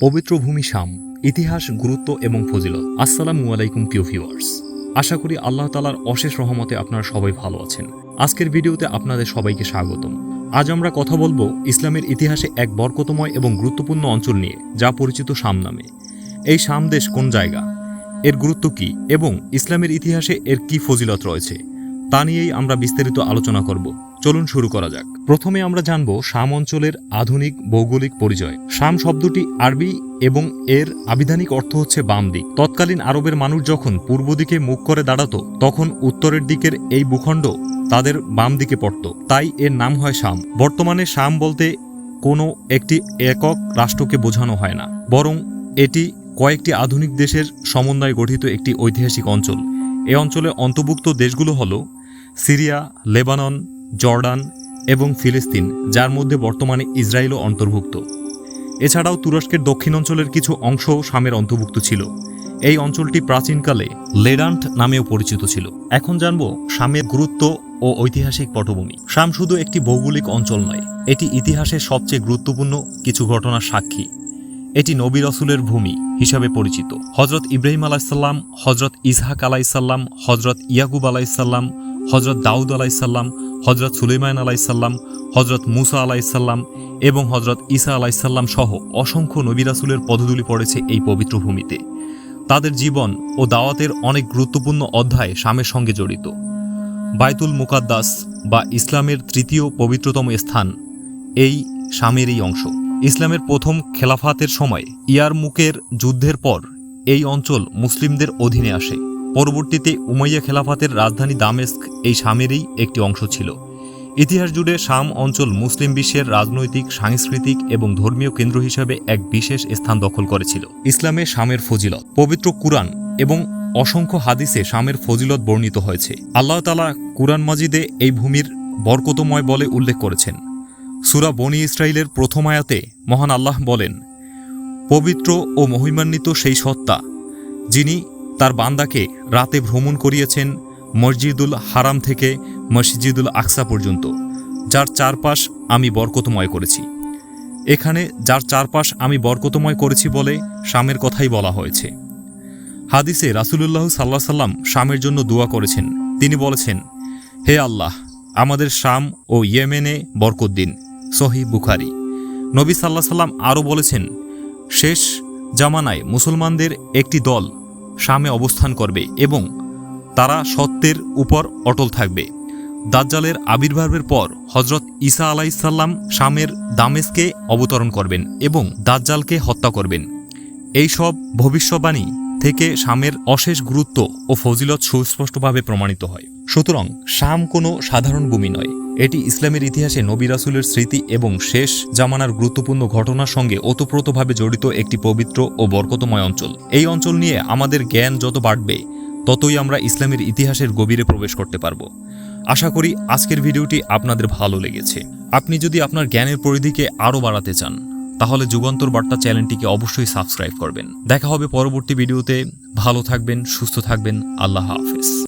পবিত্র ভূমি শাম, ইতিহাস, গুরুত্ব এবং ফজিলত। আসসালামু আলাইকুম, প্রিয় ভিউয়ার্স আশা করি আল্লাহ তালার অশেষ রহমতে আপনারা সবাই ভালো আছেন। আজকের ভিডিওতে আপনাদের সবাইকে স্বাগতম। আজ আমরা কথা বলব ইসলামের ইতিহাসে এক বরকতময় এবং গুরুত্বপূর্ণ অঞ্চল নিয়ে, যা পরিচিত শাম নামে। এই শাম দেশ কোন জায়গা? এর গুরুত্ব কি? এবং ইসলামের ইতিহাসে এর কি ফজিলত রয়েছে? তা নিয়েই আমরা বিস্তারিত আলোচনা করব। চলুন শুরু করা যাক। প্রথমে আমরা জানব শাম অঞ্চলের আধুনিক ভৌগোলিক পরিচয়। শাম শব্দটি আরবি এবং এর আবিধানিক অর্থ হচ্ছে বাম দিক। তৎকালীন আরবের মানুষ যখন পূর্ব দিকে মুখ করে দাঁড়াতো, তখন উত্তরের দিকের এই ভূখণ্ড তাদের বাম দিকে পড়ত। তাই এর নাম হয় শাম। বর্তমানে শাম বলতে কোনো একটি একক রাষ্ট্রকে বোঝানো হয় না, বরং এটি কয়েকটি আধুনিক দেশের সমন্বয়ে গঠিত একটি ঐতিহাসিক অঞ্চল। এ অঞ্চলে অন্তর্ভুক্ত দেশগুলো হল সিরিয়া, লেবানন, জর্ডান এবং ফিলিস্তিন, যার মধ্যে বর্তমানে ইসরায়েলও অন্তর্ভুক্ত। এছাড়াও তুরস্কের দক্ষিণ অঞ্চলের কিছু অংশও শামের অন্তর্ভুক্ত ছিল। এই অঞ্চলটি প্রাচীনকালে লেডান্ট নামেও পরিচিত ছিল। এখন জানব শামের গুরুত্ব ও ঐতিহাসিক পটভূমি। শাম শুধু একটি ভৌগোলিক অঞ্চল নয়, এটি ইতিহাসের সবচেয়ে গুরুত্বপূর্ণ কিছু ঘটনার সাক্ষী। এটি নবী রসুলের ভূমি হিসাবে পরিচিত। হজরত ইব্রাহিম আলাইসাল্লাম হজরত ইসহাক আলাইসাল্লাম হজরত ইয়াকুব আলাইসাল্লাম হজরত দাউদ আলাইসাল্লাম হজরত সুলেমান আলাইসাল্লাম হজরত মুসা আলাইসাল্লাম এবং হজরত ঈসা আলাইসাল্লাম সহ অসংখ্য নবী রাসুলের পদধূলি পড়েছে এই পবিত্র ভূমিতে। তাদের জীবন ও দাওয়াতের অনেক গুরুত্বপূর্ণ অধ্যায় শামের সঙ্গে জড়িত। বাইতুল মুকাদ্দাস বা ইসলামের তৃতীয় পবিত্রতম স্থান, এই শামের এই অংশ। ইসলামের প্রথম খেলাফাতের সময় ইয়ারমুকের যুদ্ধের পর এই অঞ্চল মুসলিমদের অধীনে আসে। পরবর্তীতে উমাইয়া খেলাফাতের রাজধানী দামেস্ক এই শামেরই একটি অংশ ছিল। ইতিহাস জুড়ে শাম অঞ্চল মুসলিম বিশ্বের রাজনৈতিক, সাংস্কৃতিক এবং ধর্মীয় কেন্দ্র হিসেবে এক বিশেষ স্থান দখল করেছিল। ইসলামে শামের ফজিলত, পবিত্র কুরআন এবং অসংখ্য হাদিসে শামের ফজিলত বর্ণিত হয়েছে। আল্লাহ তালা কুরআন মাজিদে এই ভূমির বরকতময় বলে উল্লেখ করেছেন। সুরা বনি ইসরায়েলের প্রথম আয়াতে মহান আল্লাহ বলেন, পবিত্র ও মহিমান্বিত সেই সত্তা, যিনি তার বান্দাকে রাতে ভ্রমণ করিয়েছেন মসজিদুল হারাম থেকে মসজিদুল আকসা পর্যন্ত, যার চারপাশ আমি বরকতময় করেছি। এখানে যার চারপাশ আমি বরকতময় করেছি বলে শামের কথাই বলা হয়েছে। হাদিসে রাসুলুল্লাহ সাল্লাহ সাল্লাম শামের জন্য দোয়া করেছেন। তিনি বলেছেন, হে আল্লাহ, আমাদের শাম ও ইয়েমেনে বরকত দিন। সহি বুখারি। নবী সাল্লাহ সাল্লাম আরও বলেছেন, শেষ জামানায় মুসলমানদের একটি দল শামে অবস্থান করবে এবং তারা সত্যের উপর অটল থাকবে। দাজ্জালের আবির্ভাবের পর হজরত ঈসা আলাইসাল্লাম শামের দামেস্কে অবতরণ করবেন এবং দাজ্জালকে হত্যা করবেন। এই সব ভবিষ্যবাণী থেকে শামের অশেষ গুরুত্ব ও ফজিলত সুস্পষ্টভাবে প্রমাণিত হয়। সুতরাং শাম কোনো সাধারণ ভূমি নয়। এটি ইসলামের ইতিহাসে নবী রাসুলের স্মৃতি এবং শেষ জামানার গুরুত্বপূর্ণ ঘটনার সঙ্গে ওতপ্রোতভাবে জড়িত একটি পবিত্র ও বরকতময় অঞ্চল। এই অঞ্চল নিয়ে আমাদের জ্ঞান যত বাড়বে, ততই আমরা ইসলামের ইতিহাসের গভীরে প্রবেশ করতে পারব। আশা করি আজকের ভিডিওটি আপনাদের ভালো লেগেছে। আপনি যদি আপনার জ্ঞানের পরিধিকে আরও বাড়াতে চান, তাহলে যুগান্তর বার্তা চ্যানেলটিকে অবশ্যই সাবস্ক্রাইব করবেন। দেখা হবে পরবর্তী ভিডিওতে। ভালো থাকবেন, সুস্থ থাকবেন। আল্লাহ হাফেজ।